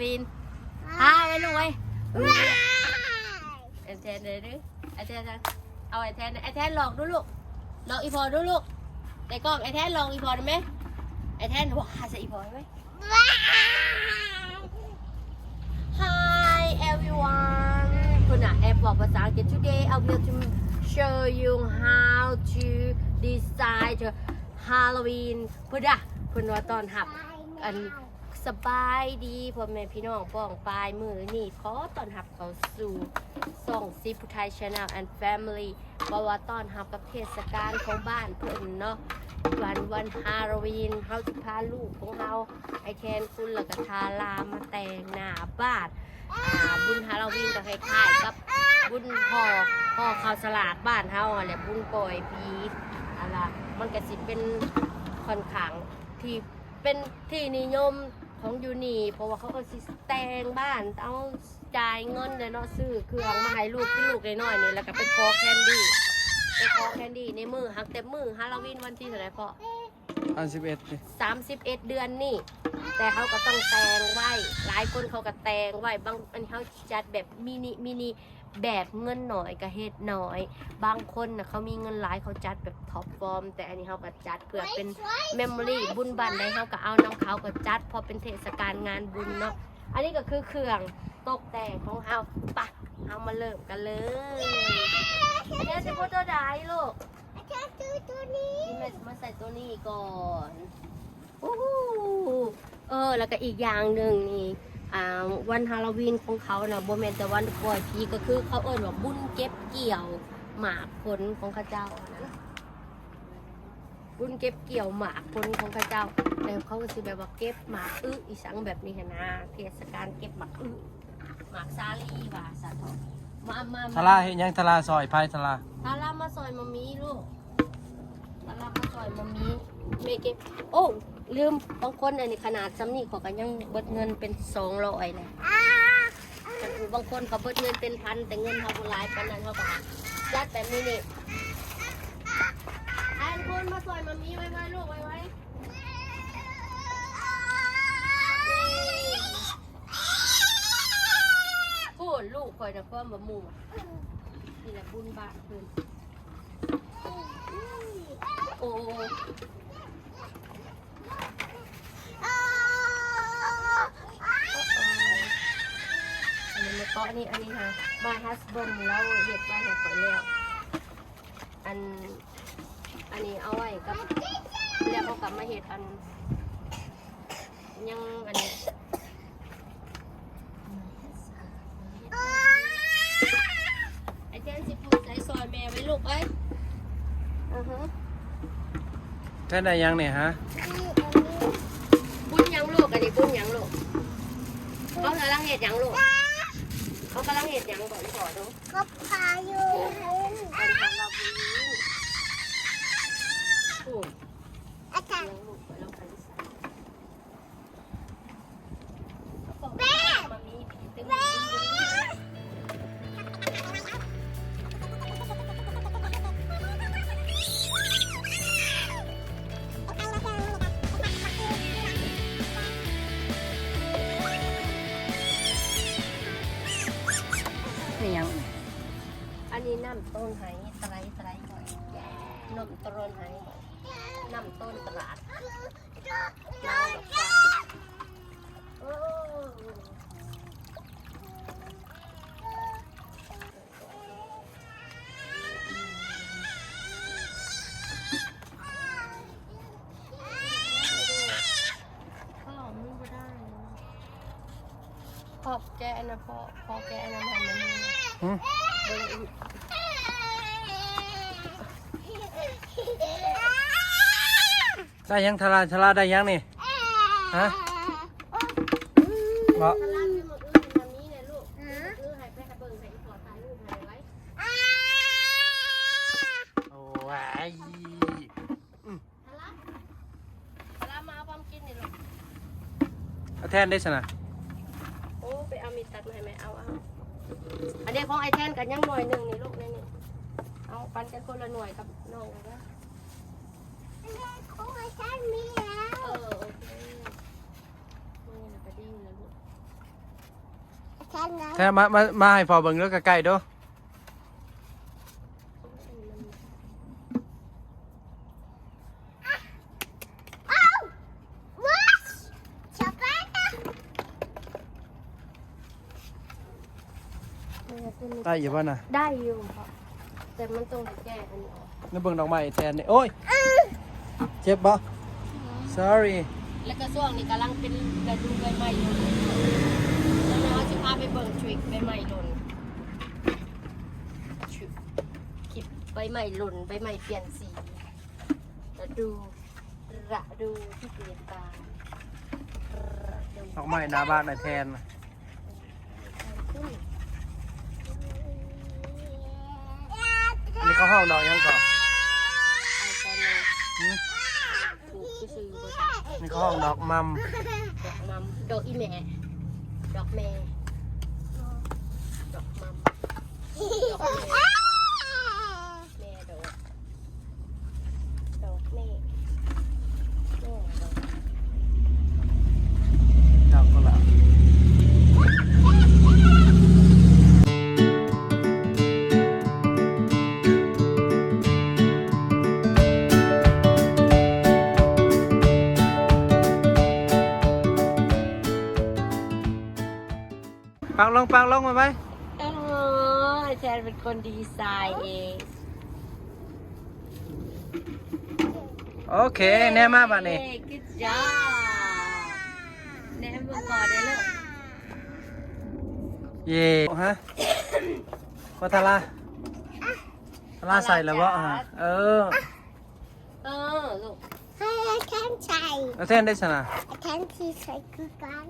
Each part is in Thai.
วีนฮาไปลูกไว้ไอแทนเลยดิไอแทนนะเอาไอแทนไอแทนหลอกดูลูกหลอกอีพอดูลูกในกล้องไอแทนลองอีพอได้ไหมไอแทนว้าใส่อีพอได้ไหม Hi everyone คุณอะแอบบอกภาษาอังกฤษ Today I will to show you how to design the Halloween คุณอะคุณว่าตอนหับอัน สบายดีพ่อแม่พี่น้องป้องปลายมือนี่ขอต้อนรับเขาสู่ส่องซีพุไทยชาแนล and family เพราะว่าต้อนรับกับเทศกาลของบ้านเพิ่นเนาะวันวันฮาโลวีนเฮาสิพาลูกของเฮาไอแคนคุณแล้วก็ทารามาแต่งหน้าบ้านอ่าบุญฮาโลวีนก็คล้ายๆกับบุญห่อห่อข้าวสลากบ้านเฮาแหละบุญปล่อยผีอะไรมันก็สิเป็นค่อนข้างที่เป็นที่นิยม ของยูนีเพราะว่าเขาก็สิแต่งบ้านเอาจ่ายเงินเลยเนาะซื้อเครื่องมาให้ลูกที่ลูกน้อยๆนี่แล้วก็ไปคอแคนดี้ไปคอแคนดี้ในมือหักเต็มมือฮาโลวีนวันที่เท่าไหร่พออันสิบเอ็ดดิ31เดือนนี่ แต่เขาก็ต้องแต่งไว้ หลายคนเขาก็แต่งไว้บางอันนี้เขาจัดแบบมินิมินิ แบบเงินหน่อยกับเฮ็ดหน่อย บางคนนะเขามีเงินหลายเขาจัดแบบท็อปฟอร์ม แต่อันนี้เขาก็จัดเพื่อเป็นเมมโมรี่บุญบันได้เขาก็เอาน้ำเขาก็จัดพอเป็นเทศกาลงานบุญเนาะอันนี้ก็คือเครื่องตกแต่งของเขาปะเอามาเริ่มกันเลยเดี๋ยวจะพูดตัวใดลูกนี่แม่จะมาใส่ตัวนี้ก่อนโอ้โหเออ แล้วก็อีกอย่างหนึ่งนี่อ่า วันฮาโลวีนของเขานะโบเมนแต่วันปล่อยพีก็คือเขาเอิ้นว่าบุญเก็บเกี่ยวหมากผลของเข้าเจ้านะบุญเก็บเกี่ยวหมากคนของข้าเจ้าแต่เขาก็สิแบบว่าเก็บหมากอึอีสังแบบนี้หั้นนะเทศกาลเก็บหมากอึหมากซาลีว่าสาทอมามาทาราเห็นยังทาราซอยพายทาราทารามาซอยมามีลูกทารามาซอยมามีเมเก็บโอ้ ลืมบางคนอันนี้ขนาดซ้ำนี่เขอกันยังเบิดเงินเป็นสองร้อยเลยแต่คือบางคนเขาเบิดเงินเป็นพันแต่เงินเขาบ่หลายปานนั้นเขาก็จัดแบบนี้นี่ไอ้คนมาซอยมามีไว้ไว้ลูกไว้ไว้พูดลูกคอยนะพ่อมาหมู่นี่แหละบุญบาทเพิ่นโอ้ อันนี้มาเกาะนี่อันนี้ค่ะมาฮัสบนแล้วเห็ดไว้ให้ก่อนแล้วอันอันนี้เอาไว้กับแล้วเขากลับมาเห็ดอัน ยังอันนี้ไอเจนสิปูใส่ซอยแม่ไว้ลูกเอ้ยอือฮะแค่ไหนยังเนี่ยฮะ บุญยังลูกอันนี้บุญยังลูกเขากำลังเห็ดยังลูก เขากำลังเห็ดยังก่อนขอดู ก็พายุเป็นราบุญ อันนี้น้ำต้นไหไตรไตรก่อนน้ำต้นไหน้ำต้นตลาดโอ้พ่อมึงก็ได้นะพ่อแกะนะพ่อพ่อแกะนะมันมัน หึ เบิ่งอีก ได้ยังทาราทาราได้ยังนี่ฮะบอกตลาดมีหมดอื่นแบบนี้เลยลูกอให้ไปให้เบิ่งให้ขอถ่ายรูปให้ไว้โอ้ยตลาดตลามาเอาความกินนี่ลูกเอาแทนได้สนะโอ้ไปเอามีตัดมาให้แม่เอาเอาอันนี้ของไอแทนกันยังหน่วยหนึ่งนี่ลูกนี่นี่เอาปันกันคนละหน่วยกับน้องกันนะ ของฉันมีแล้วเออโอเคนี่แหละก็ดีแล้วลูกทนนะแทนมามามาให้พอเบิ่งแล้วใกล้ๆเด้อเอ้าวัชชอบไปนะได้อยู่ป่ะน่ะได้อยู่ครับแต่มันต้องแก้อันนี้ออก แล้วเบิ่งดอกไม้แทนนี่โอ้ย เจ็บบ่ sorry แล้วก็ช่วงนี้กำลังเป็นกระดูกใบไม้อยู่แล้วเราจะพาไปเบิ่งทริกใบไม้หล่นทริกคลิปใบไม้หล่นใบไม้เปลี่ยนสีแล้วดูระดูที่เปลี่ยนตาระดูดอกไม้หน้าบ้านน่ะแทนน่ะขึ้นอันนี้เขาห้องดอกหยังก่อน นี่เขาห้องดอกมัมดอกมัมดอกอีแม่ดอกแม่ดอกมัม ลงปังลงมาไหมโอ้ยแทนเป็นคนดีไซน์เอง โอเค แน่มาบ้านนี่ good job แนมมือพอได้เลยเย่ฮะก็ทาราทาราใส่แล้วบ่ฮะเออเออลูกให้แทนใส่แล้วแทนได้สนะแทนที่ใส่คือกัน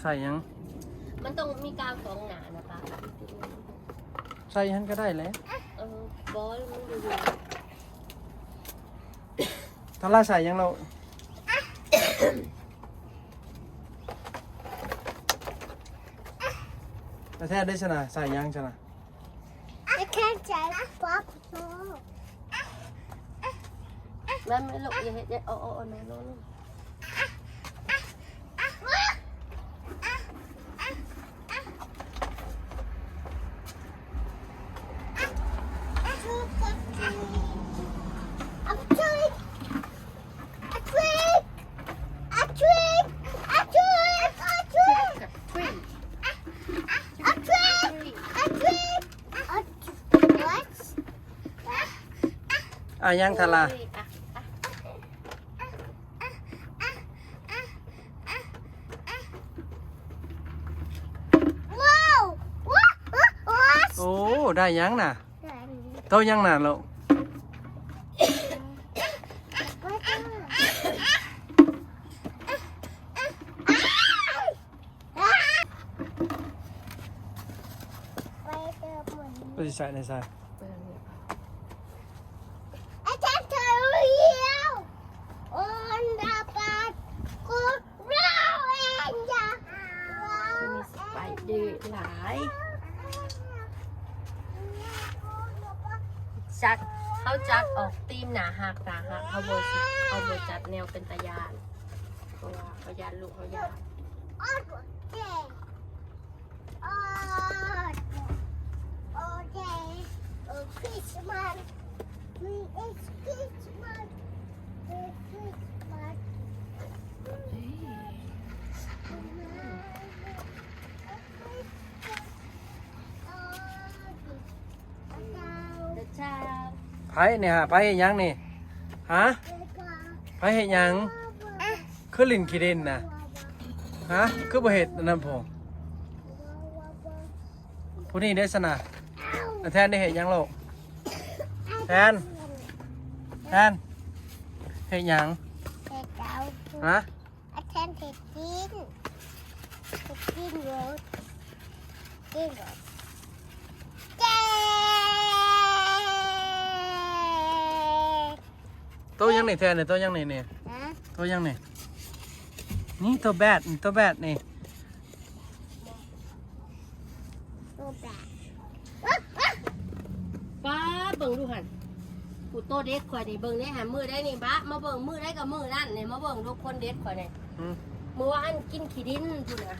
ใส่หยัง มันต้องมีกาวสองหนานะคะใส่หยังก็ได้แหล้วเออบอลมันดูดูทาราใส่หยังเราแล้วแทนได้สนะใส่หยังสนะแทนใส่ป๊อปโซ่แม่ไม่ลูกอย่าเฮ็ดอย่าเอาเอาเอาโน้นโน้น ชูกับทีอัพทริกอัพทริกอัพทริกอัพทริกอัพทริก กับทรี อัพทริกอัพทริกอัพทริก what อะยังทาราอะอะว้าวว้าวว้าวโอ้ได้หยังน่ะโตยังน่ะลูกไปเติมหมดก็สิใส่ในใส่ เออเนี่ย อาจารย์เธอเรียวโอนดาปัดกูเราเองจ้ะ ที่มีสไปเดอร์หลายจัดเขาจัดออกตีมหนาหักหนาหักเขาโบสิเขาโบจัดแนวเป็นตะยานเพราะว่าเขายานลูกเขายาน โอ้เจ๊โอ้โอ้เจ๊โอ้คริสต์มาสมีเอ็กซ์คริสต์มาสเอ็กซ์คริสต์มาส เด็กชา ไผ เนี่ยฮะไผเฮ็ดหยังนี่ฮะไผเฮ็ดหยังคือลินขีดินนะฮะคือบ่เฮ็ดนนั้นพอผู้นี้ได้สนะแทนได้เฮ็ดหยังลูกแทนแทนเฮ็ดหยังฮะ อาจารย์เผ็ดกินเผ็ดกินรถกินรถเจ๊ โตยังนี่แทนนี่โตยังนี่นี่ฮะโตยังนี่นี่ตัวแบดนี่ตัวแบดนี่ตัวแบบป้าเบิ่งดูหันกูโตเด็ดข่อยนี่เบิ่งได้หันมือได้นี่บ้ามาเบิ่งมือได้กับมือนั่นนี่มาเบิ่งลูกคนเด็ดข่อยนี่อืมมือว่าอันกินขี้ดินพูดนะ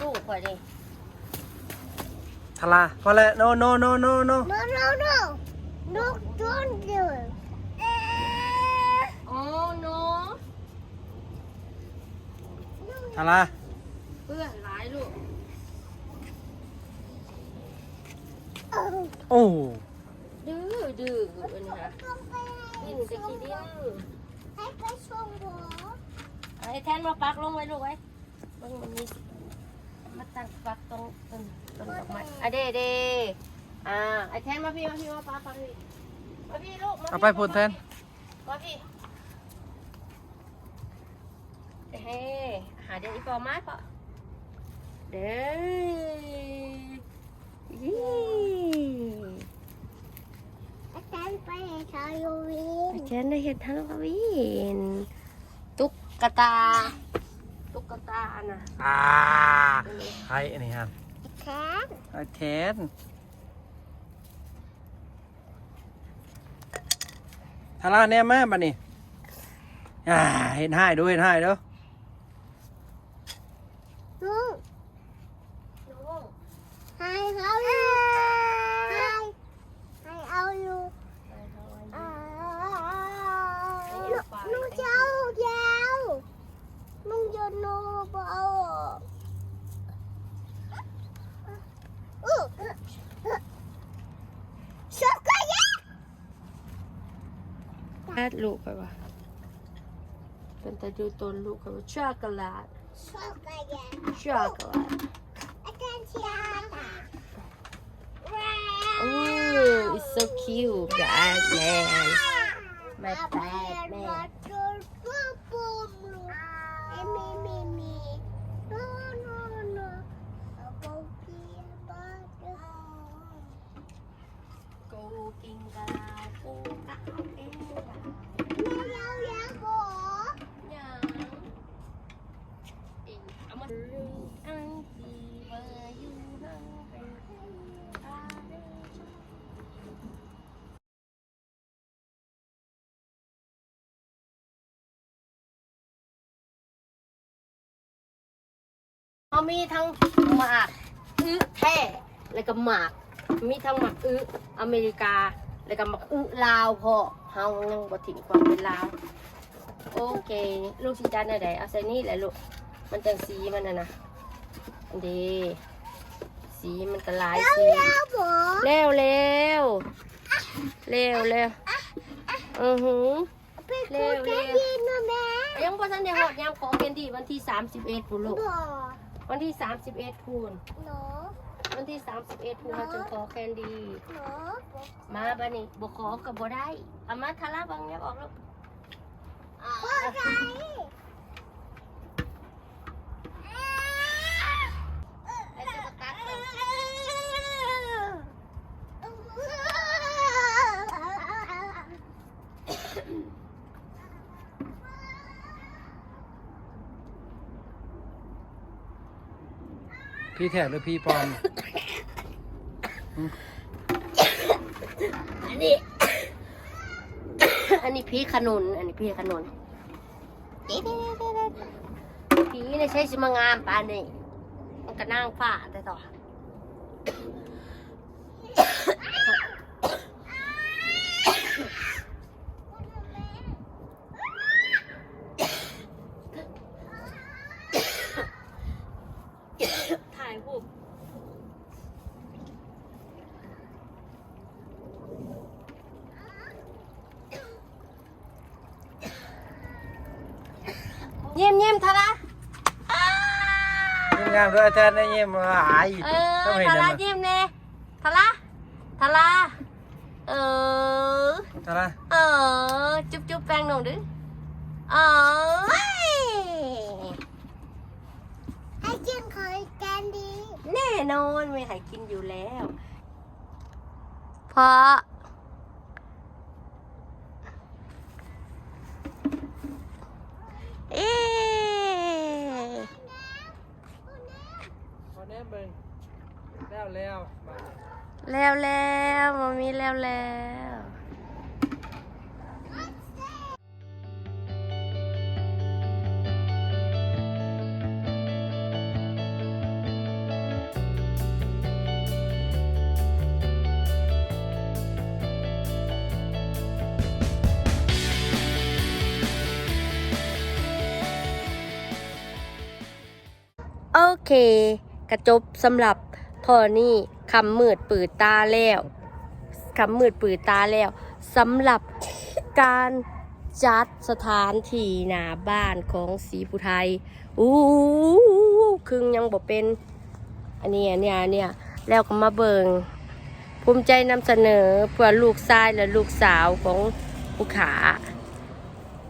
ลูกข่อยนี่ทาราพอแล้ว no no no no no No, no, no. No, don't do it. อ๋อโน ทาราเพื่อนหลายลูก Oh. โอ้ดื้อดื้ออันนี้ฮะ Không phải ดินจะขี้ดิน Hãy cái xuông bố. ไอ้แทนมาปักลงไว้ลูกไว้เบิ่งมันมีมาตั้งปักตรงต้นต้นดอกไม้อะเด้เด้อ่าไอ้แทนมาพี่มาพี่มาปักปักพี่มาพี่ลูกมาพี่เอาไปพูดแทนมาพี่เฮ้ หาเดี๋ยวอีปอไม้ปะเด้ยี่ Hãy phải Halloween. อาจารย์ได้เห็นฮาโลวีนตุ๊กตา ตุ๊กตาน่ะอ่าใครอันนี้ฮะ Cat. ไอเทนทาราแน่มาบัดนี้อ่าเห็นให้ดูเห็นให้เด้อ No. น้อง Hi, how are you? Hi. Hi, how are you? ไปเถอะ À, nó, nó cháu cháu nó cho nó bao ừ sốt cái gì แอ ดลูกไปวะเป็นแต่ดูต้นลูกไปว่าช็อกโกแลต sốt cái gì ช็อกโกแลต attention Ooh, it's so cute, Batman! My Batman! เขามีทั้งหมากอื้อแท้แล้วก็หมาก มีทั้งหมากอื้ออเมริกา แล้วก็หมากอื้อลาวพอเฮายังบ่ถิ่มความเป็นลาว โอเค ลูกสิจานไหนๆเอาใส่นี่แหละลูก มันจังสีมันน่ะนะอันเดีสีมันก็หลายสีเร็วเร็วเร็วเร็วอือหือยังพอทันได้หอดยามขอเกนดีวันที่31พุ่นลูก วันที่ 31พุ่นวันที่ 31พุ่นเราจะขอแคนดีมาบันนี้บขอกับบ่ได้เอามาทาราบังเนี่ยบอกลูกไอ้ตุ๊กตาเอิ้น พี่แท็กหรือพี่ปลอมอันนี้ อันนี้พี่ขนุน อันนี้พี่ขนุนผีเนี่ยใช้สมางามปานนี่มันก็นั่งฝ่าแต่ต่อ ถ่ายรูปเยี่ยมเยี่ยมทาระยิ้มงามด้วยไอแทนได้ยิ้มหายเอต้อองเห็นทานะระเยี่ยมเน่ทาระทาระเออทาราเออ จุ๊บจุ๊บแป้งหนูดิเออแน่นอนไม่ให้กินอยู่แล้ว เพราะ เด้อเบิ่งแล้วแล้วมาแล้วแล้วมามีแล้วแล้วโอเค กระจบสำหรับพอนี่คำมืดปืดตาแล้วคำมืดปืดตาแล้วสำหรับการจัดสถานที่หน้าบ้านของสีผู้ไทยอู้คึงยังบ่เป็นอันนี้อันเนี้ยอันเนี้ยแล้วก็มาเบิงภูมิใจนำเสนอเพื่อลูกชายและลูกสาวของผู้ขา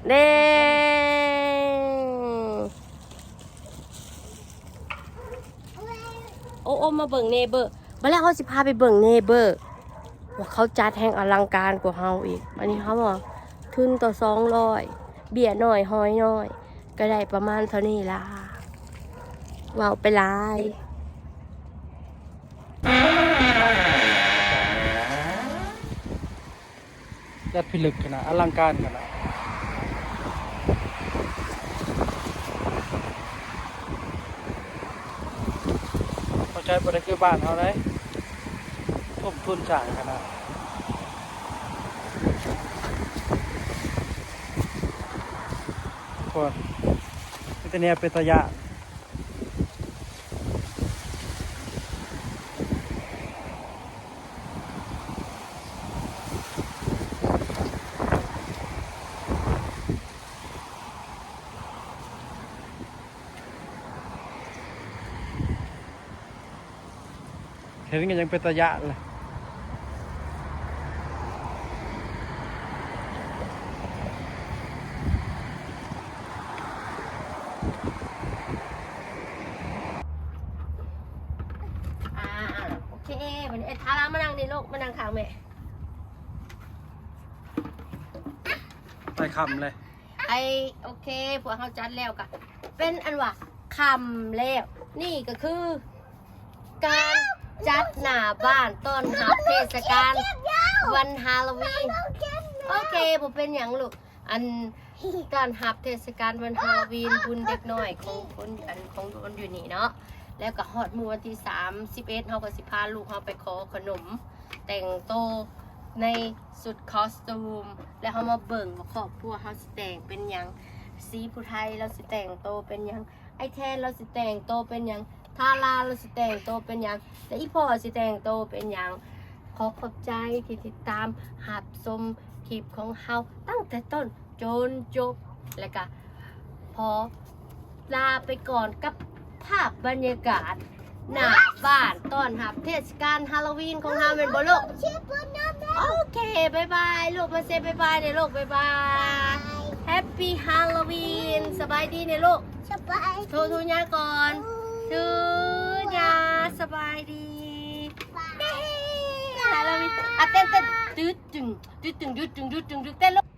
เด้ โอ้โอ้มาเบิงเนเบอร์มาแล้วเขาสิพาไปเบิงเนเบอร์ว่าเขาจัดแห่งอลังการกว่าเฮาอีก อันนี้เขาบอกทุนต่อสองร้อยเบียหน่อยหอยหน่อย ก็ได้ประมาณเท่านี้ล่ะว้าวไปลายและพิลึกขนาดอลังการขนาดเขาใช้บริคือบ้านเขาเลยทุ่มทุนจ่างขนาดคนนี่ตัวเนี่ยเป็นตะยะ เห็นกันยังเป็นตะยะเลยอ่าโอเควันนี้ไอ้ทารามานั่งในโลกมานั่งข้างแม่ไปคำเลยไอโอเคพวกเขาจัดแล้วกะเป็นอันว่าคำแล้ว นี่ก็คือ การ จัดหน้าบ้านต้นรับเทศกาลวันฮาโลวีนโอเคผมเป็นอย่างลูกอันการรับเทศกาลวันฮาโลวีนบุญเด็กน้อยของคนอันของคนอยู่นี่เนาะแล้วก็ฮอดมือวันที่สามสิบเอ็ดเขาก็สิพาลูกเขาไปขอขนม แต่งโตวในสุดคอสตูม แล้วเขามาเบิ่งว่าครอบครัวเขาสิแต่งเป็นหยังสีผู้ไทยเราสิแต่งโตวเป็นหยังไอแทนเราสิแต่งโตวเป็นหยัง ทาราเราสิแต่งโตวเป็นหยังและอีพ่อสิแต่งโตวเป็นหยังขอขอบใจที่ติดตามหับชมคลิปของเฮาตั้งแต่ต้นจนจบแล้วก็พอลาไปก่อนกับภาพบรรยากาศ หน้าบ้านต้อนรับเทศกาลฮาโลวีนของเฮาเป็นบ่ลูกโอเคบายบายลูกมาเซบายบายเนี่ยลูกบายบายแฮปปี้ฮาโลวีนสบายดีเนี่ยลูกสบาย โทรทูญาก่อน ทูญาสบายดีเย้ฮาโลวีนอะเต้นเต้นตึ๊ดจึงตึ๊ดจึงตึ๊ดจึงตึ๊ดจึงตึ๊ดเต้นลูก